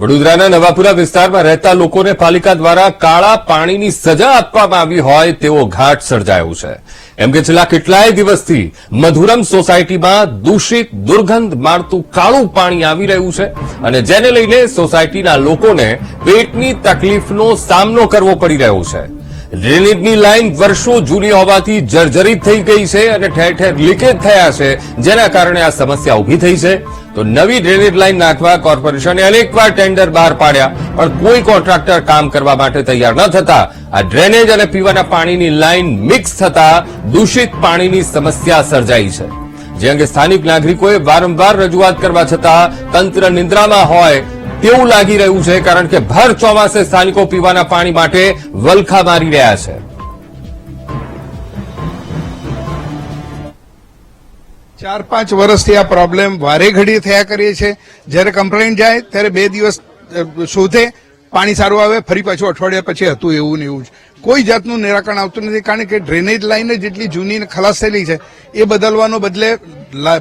વડોદરાના નવાપુરા વિસ્તારમાં રહેતા લોકોને પાલિકા દ્વારા કાળા પાણીની સજા આપવામાં આવી હોય તેવો ઘાટ સર્જાયો છે. એમ કે છેલ્લા કેટલાય દિવસથી મધુરમ સોસાયટીમાં દૂષિત, દુર્ગંધ મારતું કાળું પાણી આવી રહ્યું છે અને જેને લઈને સોસાયટીના લોકોને પેટની તકલીફનો સામનો કરવો પડી રહ્યો છે. ડ્રેનેજની લાઇન વર્ષો જૂની હોવાથી જર્જરિત થઈ ગઈ છે અને ઠેર ઠેર લીકેજ થયા છે. જેના કારણે આ સમસ્યા ઊભી થઈ છે. તો નવી ડ્રેનેજ લાઇન નાખવા કોર્પોરેશને અનેકવાર ટેન્ડર બહાર પાડ્યા, પણ કોઈ કોન્ટ્રાક્ટર કામ કરવા માટે તૈયાર ન થતા. આ ડ્રેનેજ અને પીવાના પાણીની લાઇન મિક્સ થતા દૂષિત પાણીની સમસ્યા સર્જાઈ છે. જે અંગે સ્થાનિક નાગરિકોએ વારંવાર રજૂઆત કરવા છતાં તંત્ર નિંદ્રામાં હોય તેવું લાગી રહ્યું છે કારણ કે ભર ચોમાસે સ્થાનિકો પીવાના પાણી માટે વલખા મારી રહ્યા છે. ચાર પાંચ વર્ષથી આ પ્રોબ્લેમ વારે ઘડી થયા કરીએ છે જ્યારે કમ્પ્લેન જાય ત્યારે બે દિવસ શોધે, પાણી સારું આવે, ફરી પાછું અઠવાડિયા પછી હતું એવું ને એવું જ. કોઈ જાતનું નિરાકરણ આવતું નથી કારણ કે ડ્રેનેજ લાઈન જ જેટલી જૂની ખલાસ થયેલી છે. એ બદલવાનો બદલે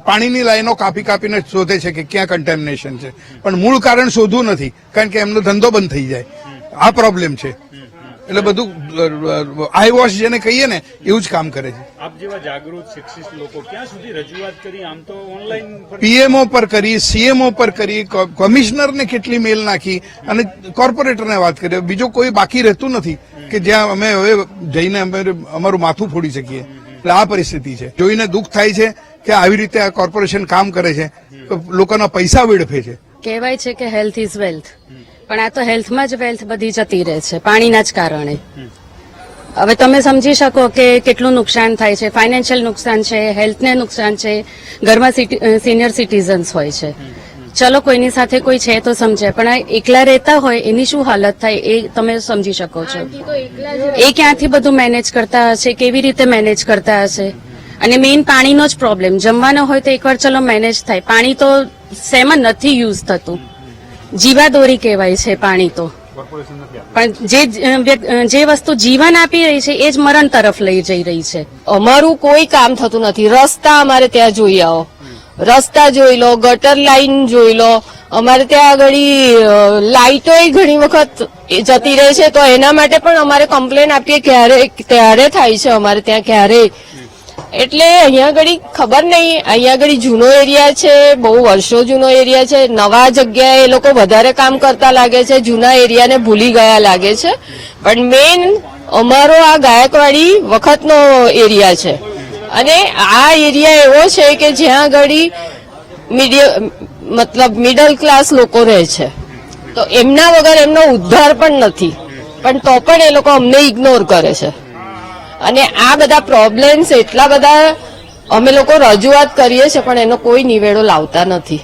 પાણીની લાઈનો કાપી કાપીને શોધે છે કે ક્યાં કન્ટેમિનેશન છે. પણ મૂળ કારણ શોધવું નથી કારણ કે એમનો ધંધો બંધ થઈ જાય. આ પ્રોબ્લેમ છે. એટલે બધું આઈ વોશ જેને કહીએ ને એવું જ કામ કરે છે. આપ જેવા જાગૃત શિક્ષિત લોકો ક્યાં સુધી રજૂઆત કરી? આમ તો ઓનલાઈન પીએમઓ પર કરી સીએમઓ પર કરી કમિશનરને કેટલી મેલ નાખી અને કોર્પોરેટરને વાત કરી. બીજો કોઈ બાકી રહેતું નથી કે જ્યાં અમે હવે જઈને અમે અમારું માથું ફોડી શકીએ. આ પરિસ્થિતિ છે. જોઈને દુઃખ થાય છે કે આવી રીતે આ કોર્પોરેશન કામ કરે છે લોકોના પૈસા વેડફે છે. કહેવાય છે કે હેલ્થ ઇઝ વેલ્થ પણ આ તો હેલ્થમાં જ વેલ્થ બધી જતી રહે છે, પાણીના જ કારણે. હવે તમે સમજી શકો કે કેટલું નુકસાન થાય છે. ફાઇનાન્શિયલ નુકસાન છે હેલ્થને નુકસાન છે. ઘરમાં સિનિયર સિટીઝન્સ હોય છે. ચલો કોઈની સાથે કોઈ છે તો સમજે પણ એકલા રહેતા હોય એની શું હાલત થાય એ તમે સમજી શકો છો. એ ક્યાંથી બધું મેનેજ કરતા હશે? કેવી રીતે મેનેજ કરતા હશે? અને મેઇન પાણીનો જ પ્રોબ્લેમ જમવાનો હોય તો એકવાર ચલો મેનેજ થાય. પાણી તો સેમાં નથી યુઝ થતું. જીવાદોરી કહેવાય છે પાણી તો. પણ જે જે વસ્તુ જીવન આપી રહી છે એ જ મરણ તરફ લઈ જઈ રહી છે. અમારું કોઈ કામ થતું નથી. રસ્તા અમારે ત્યાં જોઈ આવો. રસ્તા જોઈ લો, ગટર લાઈન જોઈ લો. અમારે ત્યાં આગળ લાઈટો ઘણી વખત જતી રહે છે, તો એના માટે પણ અમારે કમ્પ્લેન આપીએ ક્યારે ત્યારે થાય છે અમારે ત્યાં ક્યારે. એટલે અહીંયા આગળ ખબર નહીં, અહીંયા આગળ જૂનો એરિયા છે, બહુ વર્ષો જૂનો એરિયા છે, નવા જગ્યાએ એ લોકો વધારે કામ કરતા લાગે છે, જૂના એરિયાને ભૂલી ગયા લાગે છે. પણ મેઇન અમારો આ ગાયકવાડી વખતનો એરિયા છે. અને આ એરિયા એવો છે કે જ્યાં આગળ મીડિયમ મતલબ મિડલ ક્લાસ લોકો રહે છે. તો એમના વગર એમનો ઉદ્ધાર પણ નથી. પણ તો પણ એ લોકો અમને ઇગ્નોર કરે છે. અને આ બધા પ્રોબ્લેમ્સ એટલા બધા અમે લોકો રજૂઆત કરીએ છીએ, પણ એનો કોઈ નિવેડો લાવતા નથી.